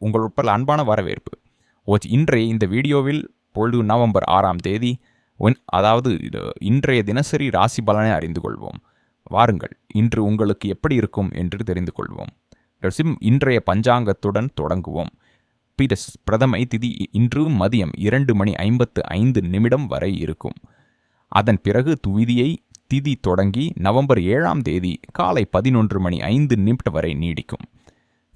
உங்கள் உட்பட அன்பான வரவேற்பு. ஓச் இன்றைய இந்த வீடியோவில் பொழுது நவம்பர் ஆறாம் தேதி ஒன்- அதாவது இன்றைய தினசரி ராசி பலனை அறிந்து கொள்வோம். வாருங்கள் இன்று உங்களுக்கு எப்படி இருக்கும் என்று தெரிந்து கொள்வோம். ரசிம் இன்றைய பஞ்சாங்கத்துடன் தொடங்குவோம். பீடஸ் பிரதமை திதி இன்று மதியம் இரண்டு மணி ஐம்பத்து ஐந்து நிமிடம் வரை இருக்கும். அதன் பிறகு துவிதியை திதி தொடங்கி நவம்பர் ஏழாம் தேதி காலை பதினொன்று மணி ஐந்து நிமிடம் வரை நீடிக்கும்.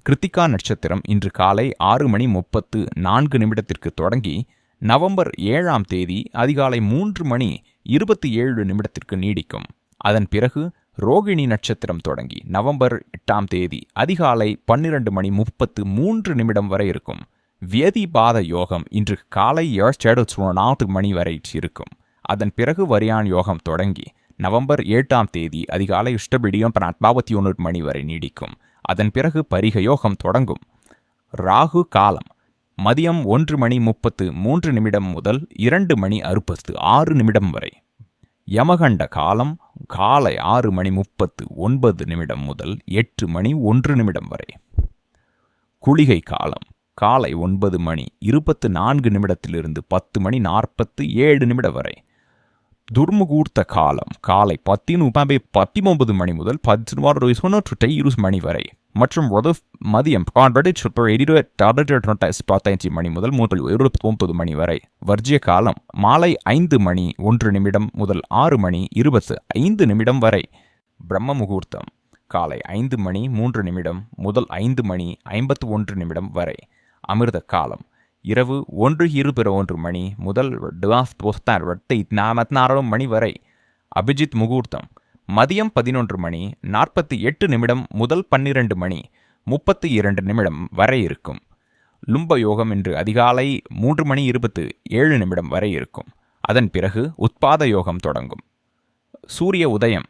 கிருத்திகா நட்சத்திரம் இன்று காலை ஆறு மணி முப்பத்து நான்கு நிமிடத்திற்கு தொடங்கி நவம்பர் ஏழாம் தேதி அதிகாலை மூன்று மணி இருபத்தி ஏழு நிமிடத்திற்கு நீடிக்கும். அதன் பிறகு ரோகிணி நட்சத்திரம் தொடங்கி நவம்பர் எட்டாம் தேதி அதிகாலை பன்னிரண்டு மணி முப்பத்து மூன்று நிமிடம் வரை இருக்கும். வியதிபாத யோகம் இன்று காலை நான்கு மணி வரை இருக்கும். அதன் பிறகு வரியான் யோகம் தொடங்கி நவம்பர் எட்டாம் தேதி அதிகாலை இஷ்டபிடியம் நாற்பத்தி ஒன்று மணி வரை நீடிக்கும். அதன் பிறகு பரிக யோகம் தொடங்கும். ராகு காலம். மதியம் ஒன்று மணி முப்பத்து மூன்று நிமிடம் முதல் இரண்டு மணி அறுபத்து ஆறு நிமிடம் வரை. யமகண்ட காலம். காலை ஆறு மணி முப்பத்து ஒன்பது நிமிடம் முதல் எட்டு மணி ஒன்று நிமிடம் வரை. குளிகை காலம். காலை ஒன்பது மணி இருபத்து நான்கு நிமிடத்திலிருந்து பத்து மணி நாற்பத்து ஏழு நிமிடம் வரை. துர்முகூர்த்த காலம். காலை பத்தின் பத்தி பத்திமொன்பது மணி முதல் பதினோரு தொண்ணூற்றி இருபது மணி வரை. மற்றும் ஒரு மதியம் பத்தஞ்சு மணி முதல் முதல் இருபத்தி ஒன்பது மணி வரை. வர்ஜிய காலம் மாலை ஐந்து மணி ஒன்று நிமிடம் முதல் ஆறு மணி இருபத்து ஐந்து நிமிடம் வரை. பிரம்ம முகூர்த்தம் காலை ஐந்து மணி மூன்று நிமிடம் முதல் ஐந்து மணி ஐம்பத்து ஒன்று நிமிடம் வரை. அமிர்த காலம் இரவு ஒன்று இருபிற ஒன்று மணி முதல் நாற்பத்தி மணி வரை. அபிஜித் முகூர்த்தம். மதியம் பதினொன்று மணி நாற்பத்தி எட்டு நிமிடம் முதல் பன்னிரண்டு மணி முப்பத்தி இரண்டு நிமிடம் வரை இருக்கும். லும்ப யோகம் இன்று அதிகாலை மூன்று மணி இருபத்து ஏழு நிமிடம் வரை இருக்கும். அதன் பிறகு உத்பாத யோகம் தொடங்கும். சூரிய உதயம்.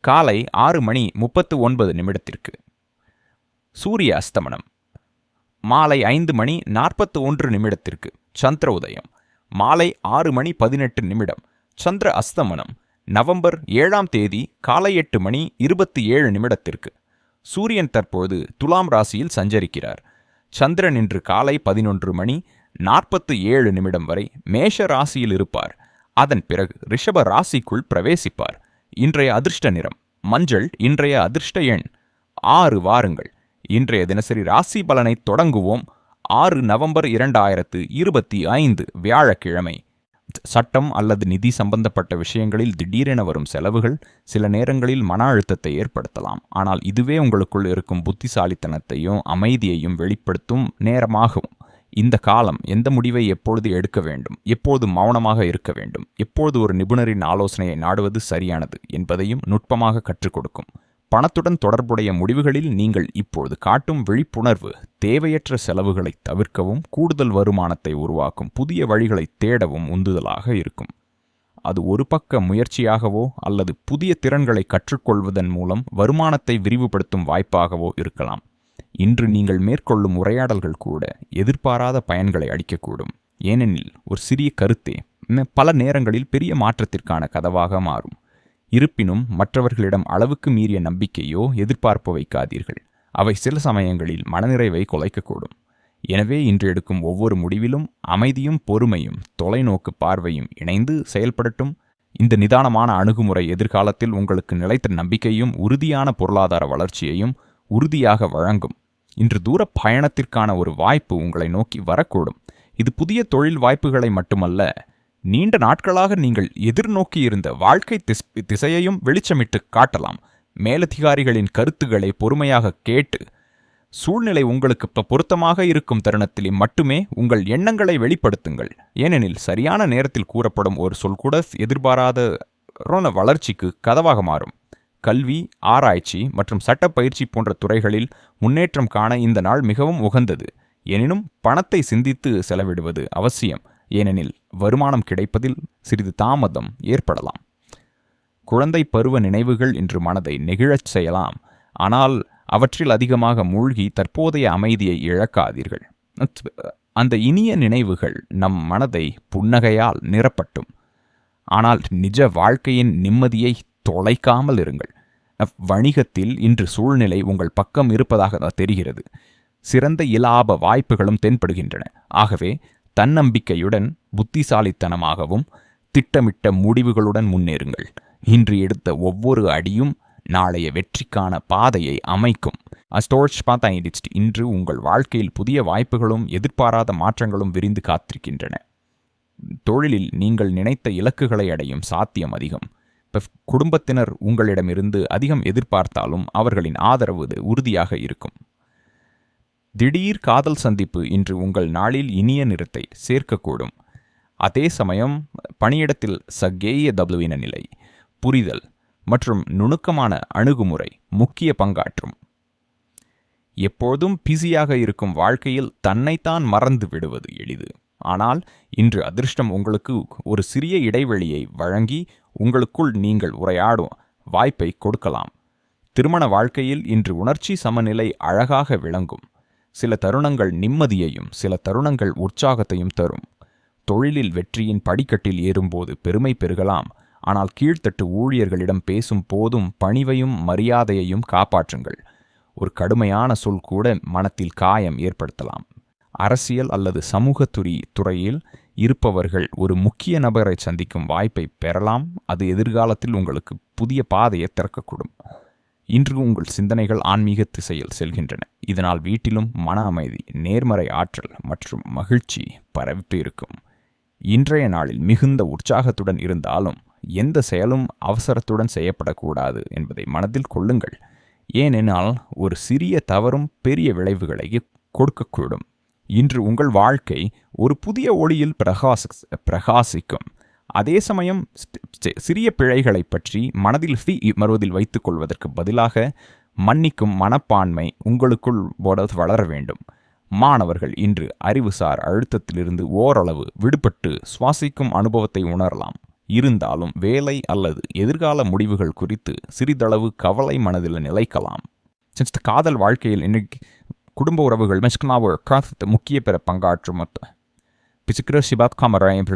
காலை ஆறு மணி முப்பத்து ஒன்பது நிமிடத்திற்கு. சூரிய அஸ்தமனம். மாலை ஐந்து மணி நாற்பத்து ஒன்று நிமிடத்திற்கு சந்திர உதயம். மாலை ஆறு மணி பதினெட்டு நிமிடம் சந்திர அஸ்தமனம். நவம்பர் ஏழாம் தேதி காலை எட்டு மணி இருபத்தி ஏழு நிமிடத்திற்கு. சூரியன் தற்போது துலாம் ராசியில் சஞ்சரிக்கிறார். சந்திரன் இன்று காலை பதினொன்று மணி நாற்பத்து ஏழு நிமிடம் வரை மேஷ ராசியில் இருப்பார். அதன் பிறகு ரிஷப ராசிக்குள் பிரவேசிப்பார். இன்றைய அதிர்ஷ்ட நிறம் மஞ்சள் இன்றைய அதிர்ஷ்ட எண். ஆறு வாருங்கள். இன்றைய தினசரி ராசி பலனை தொடங்குவோம். ஆறு நவம்பர் இரண்டாயிரத்து இருபத்தி ஐந்து வியாழக்கிழமை. சட்டம் அல்லது நிதி சம்பந்தப்பட்ட விஷயங்களில் திடீரென வரும் செலவுகள் சில நேரங்களில் மன அழுத்தத்தை ஏற்படுத்தலாம். ஆனால் இதுவே உங்களுக்குள் இருக்கும் புத்திசாலித்தனத்தையும் அமைதியையும் வெளிப்படுத்தும் நேரமாகும். இந்த காலம் எந்த முடிவை எப்பொழுது எடுக்க வேண்டும்? எப்போது மௌனமாக இருக்க வேண்டும்? எப்போது ஒரு நிபுணரின் ஆலோசனையை நாடுவது சரியானது என்பதையும் நுட்பமாக கற்றுக் கொடுக்கும். பணத்துடன் தொடர்புடைய முடிவுகளில் நீங்கள் இப்பொழுது காட்டும் விழிப்புணர்வு தேவையற்ற செலவுகளை தவிர்க்கவும் கூடுதல் வருமானத்தை உருவாக்கும் புதிய வழிகளை தேடவும் உந்துதலாக இருக்கும். அது ஒரு பக்க முயற்சியாகவோ அல்லது புதிய திறன்களை கற்றுக்கொள்வதன் மூலம் வருமானத்தை விரிவுபடுத்தும் வாய்ப்பாகவோ இருக்கலாம். இன்று நீங்கள் மேற்கொள்ளும் உரையாடல்கள் கூட எதிர்பாராத பயன்களை அளிக்கக்கூடும். ஏனெனில் ஒரு சிறிய கருத்தே பல நேரங்களில் பெரிய மாற்றத்திற்கான கதவாக மாறும். இருப்பினும் மற்றவர்களிடம் அளவுக்கு மீறிய நம்பிக்கையோ எதிர்பார்ப்பு வைக்காதீர்கள் அவை சில சமயங்களில் மனநிறைவை குலைக்கக்கூடும். எனவே இன்று எடுக்கும் ஒவ்வொரு முடிவிலும் அமைதியும் பொறுமையும் தொலைநோக்கு பார்வையும் இணைந்து செயல்படட்டும். இந்த நிதானமான அணுகுமுறை எதிர்காலத்தில் உங்களுக்கு நிலைத்த நம்பிக்கையும் உறுதியான பொருளாதார வளர்ச்சியையும் உறுதியாக வழங்கும். இன்று தூர பயணத்திற்கான ஒரு வாய்ப்பு உங்களை நோக்கி வரக்கூடும். இது புதிய தொழில் வாய்ப்புகளை மட்டுமல்ல நீண்ட நாட்களாக நீங்கள் எதிர்நோக்கியிருந்த வாழ்க்கை திஸ் திசையையும் வெளிச்சமிட்டு காட்டலாம். மேலதிகாரிகளின் கருத்துக்களை பொறுமையாக கேட்டு சூழ்நிலை உங்களுக்கு பொருத்தமாக இருக்கும் தருணத்தில் மட்டுமே உங்கள் எண்ணங்களை வெளிப்படுத்துங்கள். ஏனெனில் சரியான நேரத்தில் கூறப்படும் ஒரு சொல் கூட எதிர்பாராத வளர்ச்சிக்கு கதவாக மாறும். கல்வி ஆராய்ச்சி மற்றும் சட்ட பயிற்சி போன்ற துறைகளில் முன்னேற்றம் காண இந்த நாள் மிகவும் உகந்தது. எனினும் பணத்தை சிந்தித்து செலவிடுவது அவசியம். ஏனெனில் வருமானம் கிடைப்பதில் சிறிது தாமதம் ஏற்படலாம். குழந்தை பருவ நினைவுகள் இன்று மனதை நெகிழச் செய்யலாம். ஆனால் அவற்றில் அதிகமாக மூழ்கி தற்போதைய அமைதியை இழக்காதீர்கள். அந்த இனிய நினைவுகள் நம் மனதை புன்னகையால் நிரப்பட்டும். ஆனால் நிஜ வாழ்க்கையின் நிம்மதியை தொலைக்காமல் இருங்கள். வணிகத்தில் இன்று சூழ்நிலை உங்கள் பக்கம் இருப்பதாக தெரிகிறது. சிறந்த இலாப வாய்ப்புகளும் தென்படுகின்றன. ஆகவே தன்னம்பிக்கையுடன் புத்திசாலித்தனமாகவும் திட்டமிட்ட முடிவுகளுடன் முன்னேறுங்கள். இன்று எடுத்த ஒவ்வொரு அடியும் நாளைய வெற்றிக்கான பாதையை அமைக்கும். அஸ்டோர்ச் பார்த்தாயிடுச்சு இன்று உங்கள் வாழ்க்கையில் புதிய வாய்ப்புகளும் எதிர்பாராத மாற்றங்களும் விரிந்து காத்திருக்கின்றன. தொழிலில் நீங்கள் நினைத்த இலக்குகளை அடையும் சாத்தியம் அதிகம். குடும்பத்தினர் உங்களிடமிருந்து அதிகம் எதிர்பார்த்தாலும் அவர்களின் ஆதரவு உறுதியாக இருக்கும். திடீர் காதல் சந்திப்பு இன்று உங்கள் நாளில் இனிய நிறத்தை சேர்க்கக்கூடும். அதே சமயம் பணியிடத்தில் சகேய தபுவின நிலை புரிதல் மற்றும் நுணுக்கமான அணுகுமுறை முக்கிய பங்காற்றும். எப்போதும் பிஸியாக இருக்கும் வாழ்க்கையில் தன்னைத்தான் மறந்து விடுவது எளிது. ஆனால் இன்று அதிர்ஷ்டம் உங்களுக்கு ஒரு சிறிய இடைவெளியை வழங்கி உங்களுக்குள் நீங்கள் உரையாடும் வாய்ப்பை கொடுக்கலாம். திருமண வாழ்க்கையில் இன்று உணர்ச்சி சமநிலை அழகாக விளங்கும். சில தருணங்கள் நிம்மதியையும் சில தருணங்கள் உற்சாகத்தையும் தரும். தொழிலில் வெற்றியின் படிக்கட்டில் ஏறும்போது பெருமை பெருகலாம். ஆனால் கீழ்த்தட்டு ஊழியர்களிடம் பேசும் போதும் பணிவையும் மரியாதையையும் காப்பாற்றுங்கள். ஒரு கடுமையான சொல் கூட மனத்தில் காயம் ஏற்படுத்தலாம். அரசியல் அல்லது சமூகத்துறை துறையில் இருப்பவர்கள் ஒரு முக்கிய நபரை சந்திக்கும் வாய்ப்பை பெறலாம். அது எதிர்காலத்தில் உங்களுக்கு புதிய பாதையை திறக்கக்கூடும். இன்று உங்கள் சிந்தனைகள் ஆன்மீக திசையில் செல்கின்றன. இதனால் வீட்டிலும் மன அமைதி நேர்மறை ஆற்றல் மற்றும் மகிழ்ச்சி பரவிப்பு இருக்கும். இன்றைய நாளில் மிகுந்த உற்சாகத்துடன் இருந்தாலும் எந்த செயலும் அவசரத்துடன் செய்யப்படக்கூடாது என்பதை மனதில் கொள்ளுங்கள். ஏனென்றால் ஒரு சிறிய தவறும் பெரிய விளைவுகளை கொடுக்கக்கூடும். இன்று உங்கள் வாழ்க்கை ஒரு புதிய ஒளியில் பிரகாச பிரகாசிக்கும். அதே சமயம் சிறிய பிழைகளை பற்றி மனதில் ஃபி மறுவதில் வைத்துக் கொள்வதற்கு பதிலாக மன்னிக்கும் மனப்பான்மை உங்களுக்குள் வளர வேண்டும். மாணவர்கள் இன்று அறிவுசார் அழுத்தத்திலிருந்து ஓரளவு விடுபட்டு சுவாசிக்கும் அனுபவத்தை உணரலாம். இருந்தாலும் வேலை அல்லது எதிர்கால முடிவுகள் குறித்து சிறிதளவு கவலை மனதில் நிலைக்கலாம். காதல் வாழ்க்கையில் இன்னைக்கு குடும்ப உறவுகள் மெஸ்கனாவோ முக்கிய பெற பங்காற்றும் பிசுக்கிற சிபாத் காமராயம்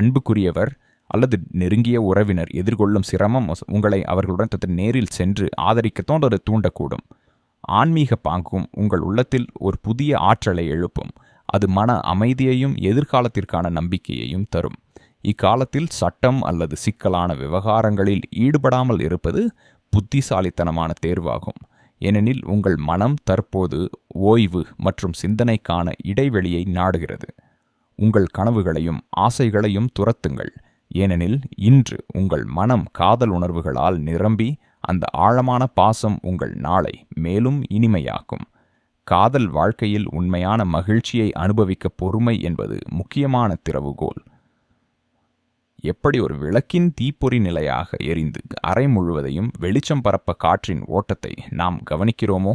அன்புக்குரியவர் அல்லது நெருங்கிய உறவினர் எதிர்கொள்ளும் சிரமம் உங்களை அவர்களுடன் தத்து நேரில் சென்று ஆதரிக்க தோன்ற தூண்டக்கூடும். ஆன்மீக பாங்கும் உங்கள் உள்ளத்தில் ஒரு புதிய ஆற்றலை எழுப்பும். அது மன அமைதியையும் எதிர்காலத்திற்கான நம்பிக்கையையும் தரும். இக்காலத்தில் சட்டம் அல்லது சிக்கலான விவகாரங்களில் ஈடுபடாமல் இருப்பது புத்திசாலித்தனமான தேர்வாகும். ஏனெனில் உங்கள் மனம் தற்போது ஓய்வு மற்றும் சிந்தனைக்கான இடைவெளியை நாடுகிறது. உங்கள் கனவுகளையும் ஆசைகளையும் துரத்துங்கள். ஏனெனில் இன்று உங்கள் மனம் காதல் உணர்வுகளால் நிரம்பி அந்த ஆழமான பாசம் உங்கள் நாளை மேலும் இனிமையாக்கும். காதல் வாழ்க்கையில் உண்மையான மகிழ்ச்சியை அனுபவிக்க பொறுமை என்பது முக்கியமான திறவுகோல். எப்படி ஒரு விளக்கின் தீப்பொறி நிலையாக எரிந்து அறை முழுவதையும் வெளிச்சம் பரப்ப காற்றின் ஓட்டத்தை நாம் கவனிக்கிறோமோ?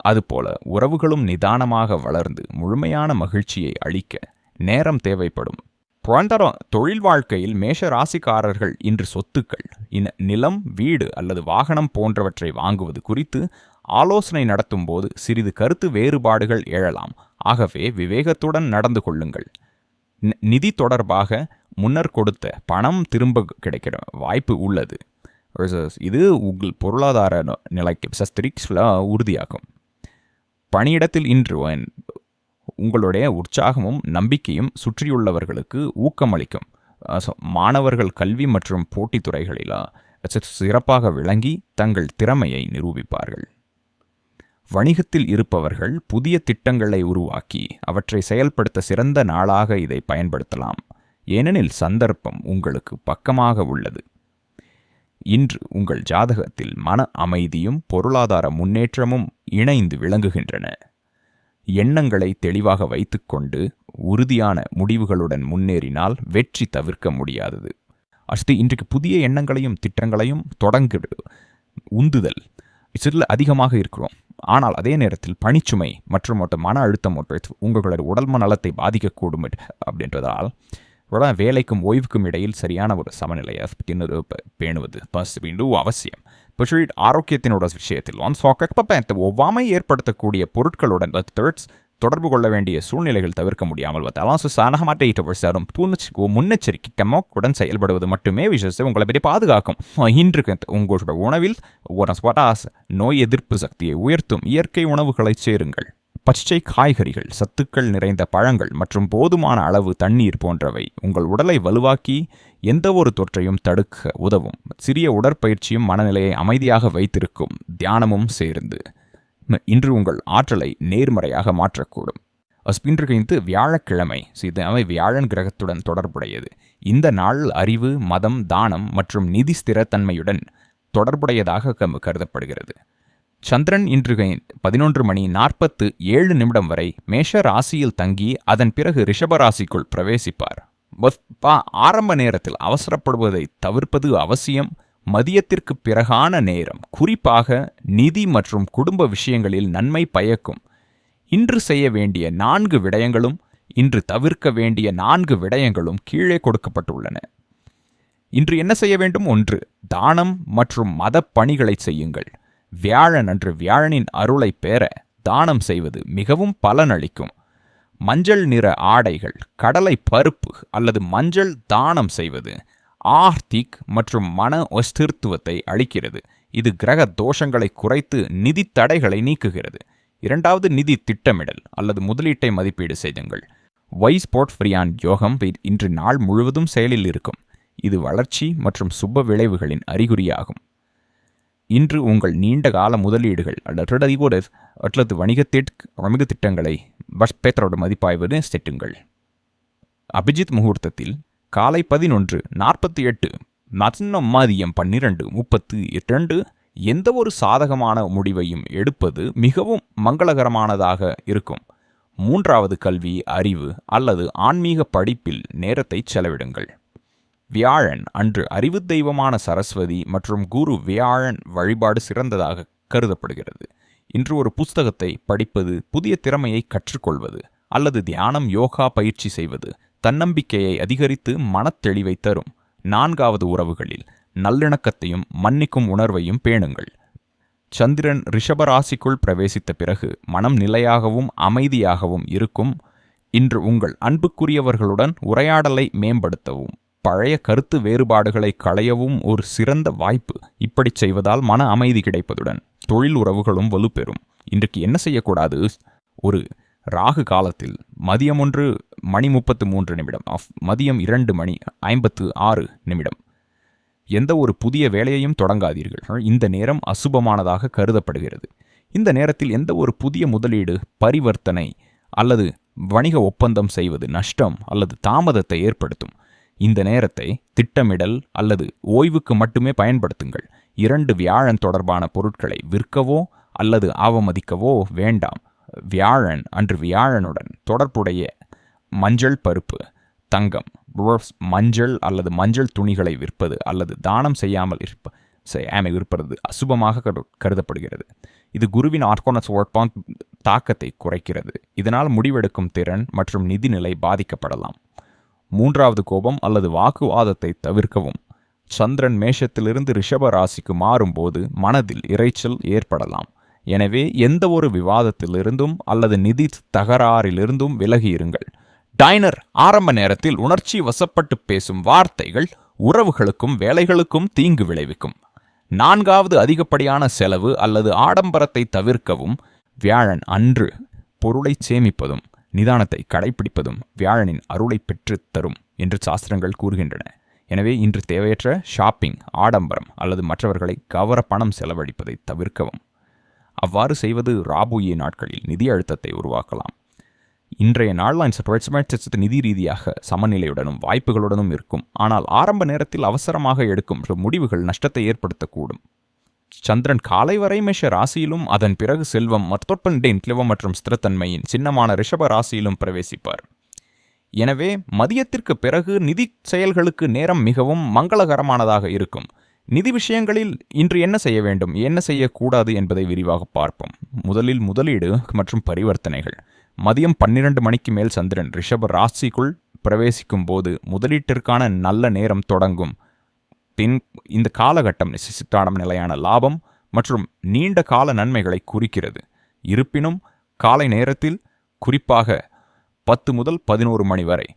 அதுபோல உறவுகளும் நிதானமாக வளர்ந்து முழுமையான மகிழ்ச்சியை அளிக்க நேரம் தேவைப்படும். புரந்தரம் தொழில் வாழ்க்கையில் மேஷ ராசிக்காரர்கள் இன்று சொத்துக்கள் இன நிலம் வீடு அல்லது வாகனம் போன்றவற்றை வாங்குவது குறித்து ஆலோசனை நடத்தும் போது சிறிது கருத்து வேறுபாடுகள் எழலாம். ஆகவே விவேகத்துடன் நடந்து கொள்ளுங்கள். நிதி தொடர்பாக முன்னர் கொடுத்த பணம் திரும்ப கிடைக்கிற வாய்ப்பு உள்ளது. இது உங்கள் பொருளாதார நிலைக்கு சஸ்திரிக்ஸில் உறுதியாகும். பணியிடத்தில் இன்று உங்களுடைய உற்சாகமும் நம்பிக்கையும் சுற்றியுள்ளவர்களுக்கு ஊக்கமளிக்கும். மாணவர்கள் கல்வி மற்றும் போட்டித் துறைகளில் சிறப்பாக விளங்கி தங்கள் திறமையை நிரூபிப்பார்கள். வணிகத்தில் இருப்பவர்கள் புதிய திட்டங்களை உருவாக்கி அவற்றை செயல்படுத்த சிறந்த நாளாக இதை பயன்படுத்தலாம். ஏனெனில் சந்தர்ப்பம் உங்களுக்கு பக்கமாக உள்ளது. இன்று உங்கள் ஜாதகத்தில் மன அமைதியும் பொருளாதார முன்னேற்றமும் இணைந்து விளங்குகின்றன. எண்ணங்களை தெளிவாக வைத்துக்கொண்டு உறுதியான முடிவுகளுடன் முன்னேறினால் வெற்றி தவிர்க்க முடியாதது. அஸ்தி இன்றைக்கு புதிய எண்ணங்களையும் திட்டங்களையும் தொடங்கு உந்துதல் சிறில் அதிகமாக இருக்கிறோம். ஆனால் அதே நேரத்தில் பணிச்சுமை மற்றும் மன அழுத்தம் உங்களுடைய உடல் நலத்தை பாதிக்கக்கூடும் அப்படின்றதால் வேலைக்கும் ஓய்வுக்கும் இடையில் சரியான ஒரு சமநிலையை பின்னர் பேணுவது அவசியம். பிஷுட் ஆரோக்கியத்தினோட விஷயத்தில் ஒன் சாக்கெட் ஒவ்வாமை ஏற்படுத்தக்கூடிய பொருட்களுடன் தேர்ட்ஸ் தொடர்பு கொள்ள வேண்டிய சூழ்நிலைகள் தவிர்க்க முடியாமல் வந்தாலும் சானகமாட்டேன் முன்னெச்சரிக்கை கமோக்குடன் செயல்படுவது மட்டுமே விஷயத்தை உங்களை பற்றி பாதுகாக்கும். இன்று உங்களோட உணவில் ஒரு நோய் எதிர்ப்பு சக்தியை உயர்த்தும் இயற்கை உணவுகளை சேருங்கள். பச்சை காய்கறிகள் சத்துக்கள் நிறைந்த பழங்கள் மற்றும் போதுமான அளவு தண்ணீர் போன்றவை உங்கள் உடலை வலுவாக்கி எந்த ஒரு தொற்றையும் தடுக்க உதவும். சிறிய உடற்பயிற்சியும் மனநிலையை அமைதியாக வைத்திருக்கும் தியானமும் சேர்ந்து. இன்று உங்கள் ஆற்றலை நேர்மறையாக மாற்றக்கூடும். இன்று வியாழக்கிழமை So, வியாழன் கிரகத்துடன் தொடர்புடையது. இந்த நாள் அறிவு மதம் தானம் மற்றும் நிதி ஸ்திரத்தன்மையுடன் தொடர்புடையதாக கருதப்படுகிறது. சந்திரன் இன்று பதினொன்று மணி நாற்பத்து ஏழு நிமிடம் வரை மேஷ ராசியில் தங்கி அதன் பிறகு ரிஷப ராசிக்குள் பிரவேசிப்பார். ஆரம்ப நேரத்தில் அவசரப்படுவதை தவிர்ப்பது அவசியம். மதியத்திற்கு பிறகான நேரம் குறிப்பாக நிதி மற்றும் குடும்ப விஷயங்களில் நன்மை பயக்கும். இன்று செய்ய வேண்டிய நான்கு விடயங்களும் இன்று தவிர்க்க வேண்டிய நான்கு விடயங்களும் கீழே கொடுக்கப்பட்டுள்ளன. இன்று என்ன செய்ய வேண்டும்? ஒன்று தானம் மற்றும் மத பணிகளை செய்யுங்கள். வியாழன் அன்று வியாழனின் அருளை பெற தானம் செய்வது மிகவும் பலனளிக்கும். மஞ்சள் நிற ஆடைகள் கடலை பருப்பு அல்லது மஞ்சள் தானம் செய்வது ஆர்த்திக் மற்றும் மன ஒஸ்திருத்துவத்தை அளிக்கிறது. இது கிரக தோஷங்களை குறைத்து நிதி தடைகளை நீக்குகிறது. இரண்டாவது நிதி திட்டமிடல் அல்லது முதலீட்டை மதிப்பீடு செய்யுங்கள். வைஸ்போர்ட் ஃப்ரியான் யோகம் இன்று நாள் முழுவதும் செயலில் இருக்கும். இது வளர்ச்சி மற்றும் சுப விளைவுகளின் அறிகுறியாகும். இன்று உங்கள் நீண்ட கால முதலீடுகள் அல்லது அல்லது வணிகத்திற் வணிக திட்டங்களை பஸ் பேத்தரோட மதிப்பாய்வது செட்டுங்கள். அபிஜித் முகூர்த்தத்தில் காலை பதினொன்று நாற்பத்தி எட்டு மதியம் மதியம் பன்னிரண்டு முப்பத்து இரண்டு எந்த ஒரு சாதகமான முடிவையும் எடுப்பது மிகவும் மங்களகரமானதாக இருக்கும். மூன்றாவது கல்வி அறிவு அல்லது ஆன்மீக படிப்பில் நேரத்தை செலவிடுங்கள். வியாழன் அன்று அறிவு தெய்வமான சரஸ்வதி மற்றும் குரு வியாழன் வழிபாடு சிறந்ததாக கருதப்படுகிறது. இன்று ஒரு புஸ்தகத்தை படிப்பது புதிய திறமையை கற்றுக்கொள்வது அல்லது தியானம் யோகா பயிற்சி செய்வது தன்னம்பிக்கையை அதிகரித்து மனத்தெளிவை தரும். நான்காவது உறவுகளில் நல்லிணக்கத்தையும் மன்னிக்கும் உணர்வையும் பேணுங்கள். சந்திரன் ரிஷபராசிக்குள் பிரவேசித்த பிறகு மனம் நிலையாகவும் அமைதியாகவும் இருக்கும். இன்று உங்கள் அன்புக்குரியவர்களுடன் உரையாடலை மேம்படுத்தவும். பழைய கருத்து வேறுபாடுகளை களையவும் ஒரு சிறந்த வாய்ப்பு. இப்படிச் செய்வதால் மன அமைதி கிடைப்பதுடன் தொழில் உறவுகளும் வலுப்பெறும். இன்றைக்கு என்ன செய்யக்கூடாது? ஒரு ராகு காலத்தில் மதியம் ஒன்று மணி முப்பத்து மூன்று நிமிடம் ஆஃப் மதியம் இரண்டு மணி ஐம்பத்து ஆறு நிமிடம். எந்த ஒரு புதிய வேலையையும் தொடங்காதீர்கள். இந்த நேரம் அசுபமானதாக கருதப்படுகிறது. இந்த நேரத்தில் எந்த ஒரு புதிய முதலீடு பரிவர்த்தனை அல்லது வணிக ஒப்பந்தம் செய்வது நஷ்டம் அல்லது தாமதத்தை ஏற்படுத்தும். இந்த நேரத்தை திட்டமிடல் அல்லது ஓய்வுக்கு மட்டுமே பயன்படுத்துங்கள். இரண்டு வியாழன் தொடர்பான பொருட்களை விற்கவோ அல்லது அவமதிக்கவோ வேண்டாம். வியாழன் அன்று வியாழனுடன் தொடர்புடைய மஞ்சள் பருப்பு தங்கம் மஞ்சள் அல்லது மஞ்சள் துணிகளை விற்பது அல்லது தானம் செய்யாமல் இருப்ப ஆமை விற்பது அசுபமாக கருதப்படுகிறது. இது குருவின் ஆர்கோனஸ் ஒர்பான் தாக்கத்தை குறைக்கிறது. இதனால் முடிவெடுக்கும் திறன் மற்றும் நிதிநிலை பாதிக்கப்படலாம். மூன்றாவது கோபம் அல்லது வாக்குவாதத்தை தவிர்க்கவும். சந்திரன் மேஷத்திலிருந்து ரிஷப ராசிக்கு மாறும்போது மனதில் இரைச்சல் ஏற்படலாம். எனவே எந்த ஒரு விவாதத்திலிருந்தும் அல்லது நிதி தகராறிலிருந்தும் விலகியிருங்கள். டைனர் ஆரம்ப நேரத்தில் உணர்ச்சி வசப்பட்டு பேசும் வார்த்தைகள் உறவுகளுக்கும் வேலைகளுக்கும் தீங்கு விளைவிக்கும். நான்காவது அதிகப்படியான செலவு அல்லது ஆடம்பரத்தை தவிர்க்கவும் வியாழன் அன்று பொருளை சேமிப்பதும் நிதானத்தை கடைபிடிப்பதும் வியாழனின் அருளை பெற்றுத் தரும் என்று சாஸ்திரங்கள் கூறுகின்றன. எனவே இன்று தேவையற்ற ஷாப்பிங் ஆடம்பரம் அல்லது மற்றவர்களை கவர பணம் செலவழிப்பதை தவிர்க்கவும். அவ்வாறு செய்வது ராபுயே நாட்களில் நிதி அழுத்தத்தை உருவாக்கலாம். இன்றைய நாள்லைன் சற்று நிதி ரீதியாக சமநிலையுடனும் வாய்ப்புகளுடனும் இருக்கும். ஆனால் ஆரம்ப நேரத்தில் அவசரமாக எடுக்கும் முடிவுகள் நஷ்டத்தை ஏற்படுத்தக்கூடும். சந்திரன் காலை வரை மேஷ ராசியிலும் அதன் பிறகு செல்வம் மற்றொப்பண்டின் கிளவம் மற்றும் ஸ்திரத்தன்மையின் சின்னமான ரிஷப ராசியிலும் பிரவேசிப்பார். எனவே மதியத்திற்கு பிறகு நிதி செயல்களுக்கு நேரம் மிகவும் மங்களகரமானதாக இருக்கும். நிதி விஷயங்களில் இன்று என்ன செய்ய வேண்டும் என்ன செய்யக்கூடாது என்பதை விரிவாக பார்ப்போம். முதலில் முதலீடு மற்றும் பரிவர்த்தனைகள். மதியம் பன்னிரண்டு மணிக்கு மேல் சந்திரன் ரிஷப ராசிக்குள் பிரவேசிக்கும் போது முதலீட்டிற்கான நல்ல நேரம் தொடங்கும். பின் இந்த காலகட்டம் நிசித்தாடம் நிலையான லாபம் மற்றும் நீண்ட கால நன்மைகளை குறிக்கிறது. இருப்பினும் காலை நேரத்தில் குறிப்பாக பத்து முதல் பதினோரு மணி வரை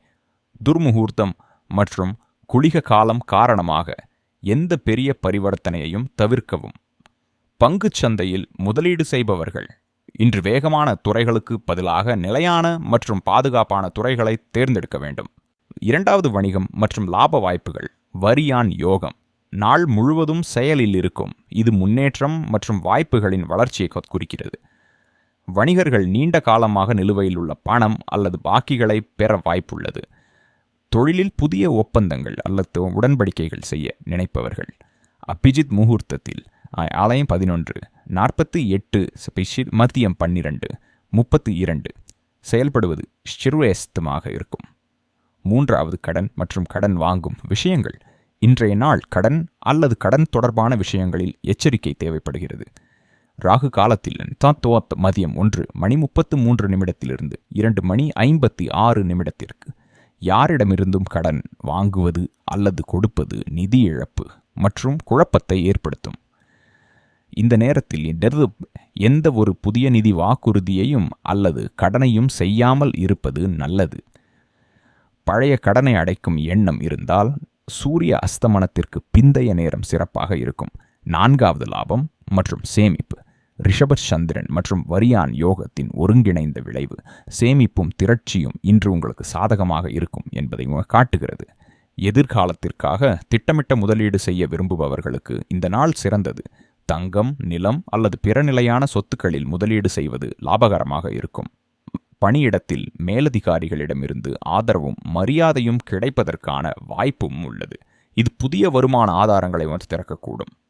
துர்முகூர்த்தம் மற்றும் குளிக காலம் காரணமாக எந்த பெரிய பரிவர்த்தனையையும் தவிர்க்கவும். பங்குச் சந்தையில் முதலீடு செய்பவர்கள் இன்று வேகமான துறைகளுக்கு பதிலாக நிலையான மற்றும் பாதுகாப்பான துறைகளை தேர்ந்தெடுக்க வேண்டும். இரண்டாவது வணிகம் மற்றும் லாப வாய்ப்புகள். வரியான் யோகம். நாள் முழுவதும் செயலில் இருக்கும். இது முன்னேற்றம் மற்றும் வாய்ப்புகளின் வளர்ச்சியை குறிக்கிறது. வணிகர்கள் நீண்ட காலமாக நிலுவையில் உள்ள பணம் அல்லது பாக்கிகளை பெற வாய்ப்புள்ளது. தொழிலில் புதிய ஒப்பந்தங்கள் அல்லது உடன்படிக்கைகள் செய்ய நினைப்பவர்கள். அபிஜித் முகூர்த்தத்தில் ஆலயம் பதினொன்று நாற்பத்தி எட்டு ஸ்பெஷில் மதியம் பன்னிரண்டு முப்பத்தி இரண்டு. செயல்படுவது ஸ்சிருவேஸ்தமாக இருக்கும். மூன்றாவது கடன் மற்றும் கடன் வாங்கும் விஷயங்கள். இன்றைய நாள் கடன் அல்லது கடன் தொடர்பான விஷயங்களில் எச்சரிக்கை தேவைப்படுகிறது. ராகு காலத்தில் தத்துவத் மதியம் ஒன்று மணி முப்பத்து மூன்று நிமிடத்திலிருந்து இரண்டு மணி ஐம்பத்தி ஆறு நிமிடத்திற்கு யாரிடமிருந்தும் கடன் வாங்குவது அல்லது கொடுப்பது நிதி இழப்பு மற்றும் குழப்பத்தை ஏற்படுத்தும். இந்த நேரத்தில் எந்த ஒரு புதிய நிதி வாக்குறுதியையும் அல்லது கடனையும் செய்யாமல் இருப்பது நல்லது. பழைய கடனை அடைக்கும் எண்ணம் இருந்தால் சூரிய அஸ்தமனத்திற்கு பிந்தைய நேரம் சிறப்பாக இருக்கும். நான்காவது லாபம் மற்றும் சேமிப்பு. ரிஷபத் சந்திரன் மற்றும் வரியான் யோகத்தின் ஒருங்கிணைந்த விளைவு. சேமிப்பும் திரட்சியும் இன்று உங்களுக்கு சாதகமாக இருக்கும் என்பதை காட்டுகிறது. எதிர்காலத்திற்காக திட்டமிட்ட முதலீடு செய்ய விரும்புபவர்களுக்கு இந்த நாள் சிறந்தது. தங்கம் நிலம் அல்லது பிற நிலையான சொத்துக்களில் முதலீடு செய்வது லாபகரமாக இருக்கும். பணியிடத்தில் மேலதிகாரிகளிடமிருந்து ஆதரவும் மரியாதையும் கிடைப்பதற்கான வாய்ப்பும் உள்ளது. இது புதிய வருமான ஆதாரங்களை வந்து திறக்கக்கூடும்.